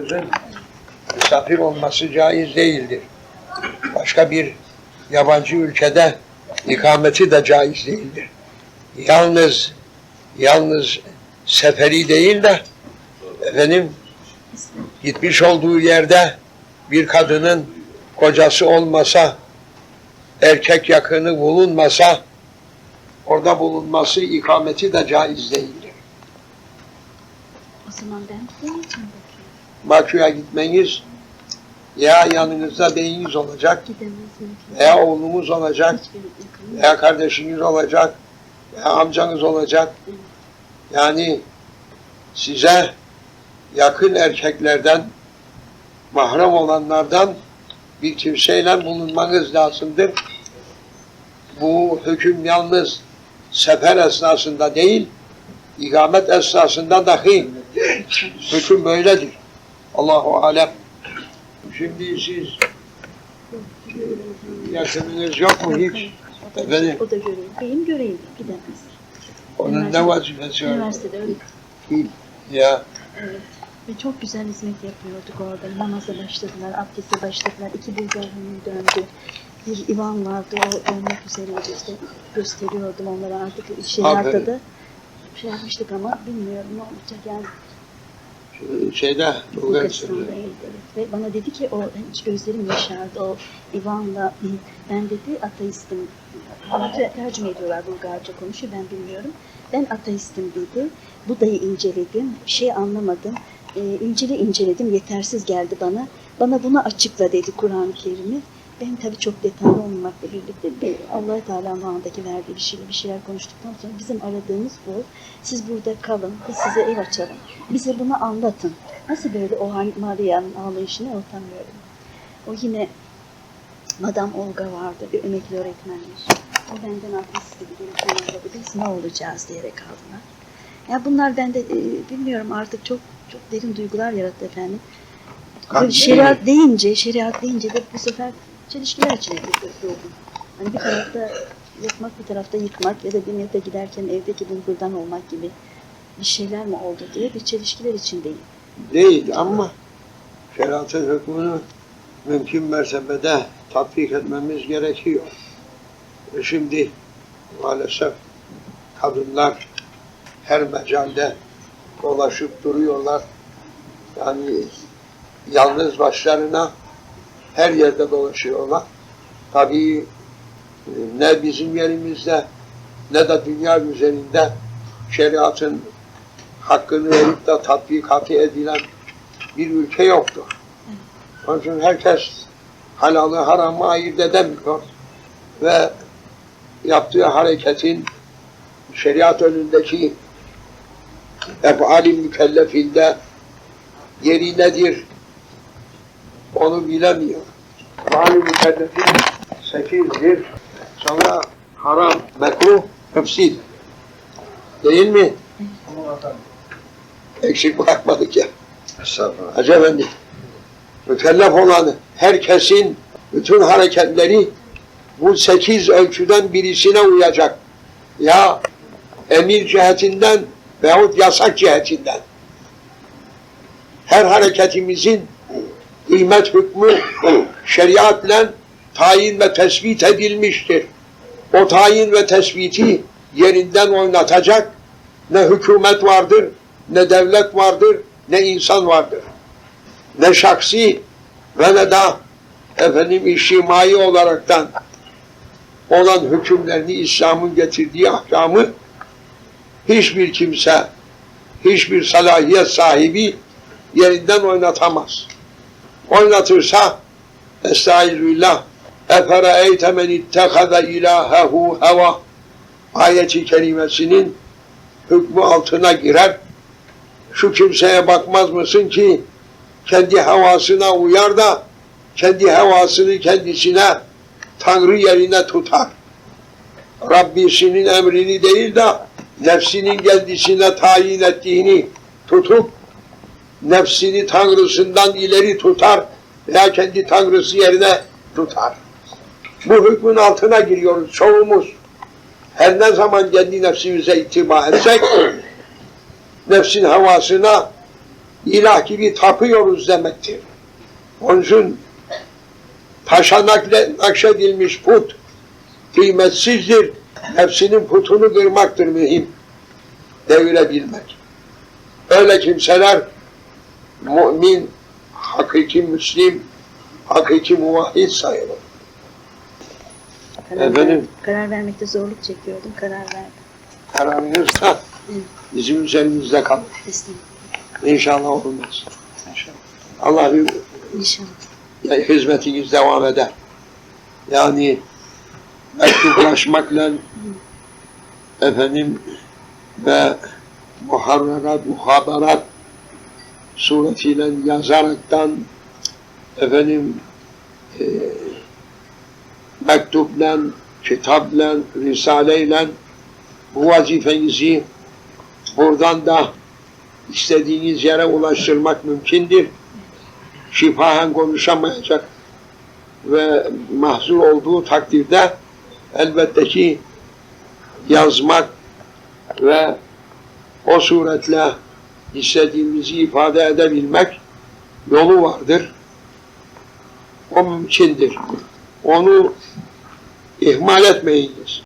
kızın misafir olması caiz değildir. Başka bir yabancı ülkede ikameti de caiz değildir. Yalnız yalnız seferi değil de efendim gitmiş olduğu yerde bir kadının kocası olmasa erkek yakını bulunmasa orada bulunması ikameti de caiz değildir. O zaman ben gidemeyeceğim bakıyorum. Bakü'ye gitmeniz ya yanınızda beyiniz olacak veya oğlumuz olacak veya kardeşiniz olacak veya amcanız olacak. Yani size yakın erkeklerden mahrem olanlardan bir kimseyle bulunmanız lazımdır. Bu hüküm yalnız sefer esnasında değil, ikamet esnasında dahi hüküm böyledir. Allahu alem. Şimdi siz yakınınız yok mu hiç? O da, Efendim? o da göreyim. Benim göreyim. Gidemez. Onun ne vazifesi var? Üniversitede öyle. Ya Evet. Ve çok güzel hizmet yapıyorduk orada. Namaza başladılar, abdeste başladılar. İki Bulgarlı'nın döndü. Bir İvan vardı, o olmak üzereydi işte. Gösteriyordum onlara artık Aferin. da şey yapmıştık ama bilmiyorum ne olacak yani. Şeyde Bulgaristan'da evet. Ve bana dedi ki o hiç gözlerim yaşardı o İvan'la ben dedi ateistim. Tercüme ediyorlar Bulgarca konuşuyor ben bilmiyorum. Ben ateistim dedi. Buda'yı inceledim. Bir şey anlamadım. Ee, incele inceledim. Yetersiz geldi bana. Bana bunu açıkla dedi Kur'an-ı Kerim'i. Ben tabii çok detaylı olmamakla birlikte bir allah Teala'nın andaki verdiği bir şeyle bir şeyler konuştuktan sonra bizim aradığımız bu. Siz burada kalın, biz size ev açalım. Bize bunu anlatın. Nasıl böyle o Maria'nın ağlayışını unutamıyorum. O yine Madame Olga vardı, bir emekli öğretmenmiş. O benden gelip bana bakıyor, biz ne olacağız diyerek kaldılar. Ya bunlar bende e, bilmiyorum artık çok çok derin duygular yarattı efendim. Böyle şeriat deyince, şeriat deyince de bu sefer çelişkiler içine doğdum. Hani bir tarafta yapmak, bir tarafta yıkmak ya da bir yere giderken evdeki bulgurdan olmak gibi bir şeyler mi oldu diye bir çelişkiler içindeyim. değil ama şeriatın hükmünü mümkün mertebede tatbik etmemiz gerekiyor. E Şimdi maalesef kadınlar her mecalde dolaşıp duruyorlar. Yani yalnız başlarına her yerde dolaşıyorlar. Tabii e, ne bizim yerimizde ne de dünya üzerinde şeriatın hakkını verip de tatbikatı edilen bir ülke yoktur. Onun için herkes halalı haramı ayırt edemiyor ve yaptığı hareketin şeriat önündeki efali mükellefinde yeri nedir onu bilemiyor. Mükellefin sekizdir. Sonra haram, mekruh, hıfsil. Değil mi? Eksik bırakmadık ya. Estağfurullah. Hacı Efendi, mükellef olanı, herkesin bütün hareketleri bu sekiz ölçüden birisine uyacak. Ya emir cihetinden veyahut yasak cihetinden. Her hareketimizin kıymet hükmü şeriatla tayin ve tespit edilmiştir. O tayin ve tespiti yerinden oynatacak ne hükümet vardır, ne devlet vardır, ne insan vardır. Ne şahsi ve ne de efendim içtimai olaraktan olan hükümlerini İslam'ın getirdiği ahkamı hiçbir kimse, hiçbir salahiyet sahibi yerinden oynatamaz. Oynatırsa Estağfirullah Efere'eyte men ittehade ilahehu heva ayeti kerimesinin hükmü altına girer. Şu kimseye bakmaz mısın ki kendi havasına uyar da kendi havasını kendisine Tanrı yerine tutar. Rabbisinin emrini değil de nefsinin kendisine tayin ettiğini tutup nefsini Tanrısından ileri tutar veya kendi Tanrısı yerine tutar. Bu hükmün altına giriyoruz çoğumuz. Her ne zaman kendi nefsimize ittiba etsek nefsin havasına ilah gibi tapıyoruz demektir. Onun için taşa nakşedilmiş put kıymetsizdir. Hepsinin putunu kırmaktır mühim. Devirebilmek. Öyle kimseler mümin, hakiki Müslim, hakiki muvahhid sayılır. Karar, Efendim? karar vermekte zorluk çekiyordum. Karar verdim. Kararınız da bizim üzerimizde kalır. Kesinlikle. İnşallah olmaz. İnşallah. Allah bir İnşallah. yani hizmetiniz devam eder. Yani mektuplaşmakla efendim ve muharrerat, muhaberat suretiyle yazaraktan efendim e, mektupla, kitapla, risaleyle bu vazifenizi buradan da istediğiniz yere ulaştırmak mümkündür. Şifahen konuşamayacak ve mahzur olduğu takdirde elbette ki yazmak ve o suretle istediğimizi ifade edebilmek yolu vardır. O mümkündür. Onu ihmal etmeyiniz.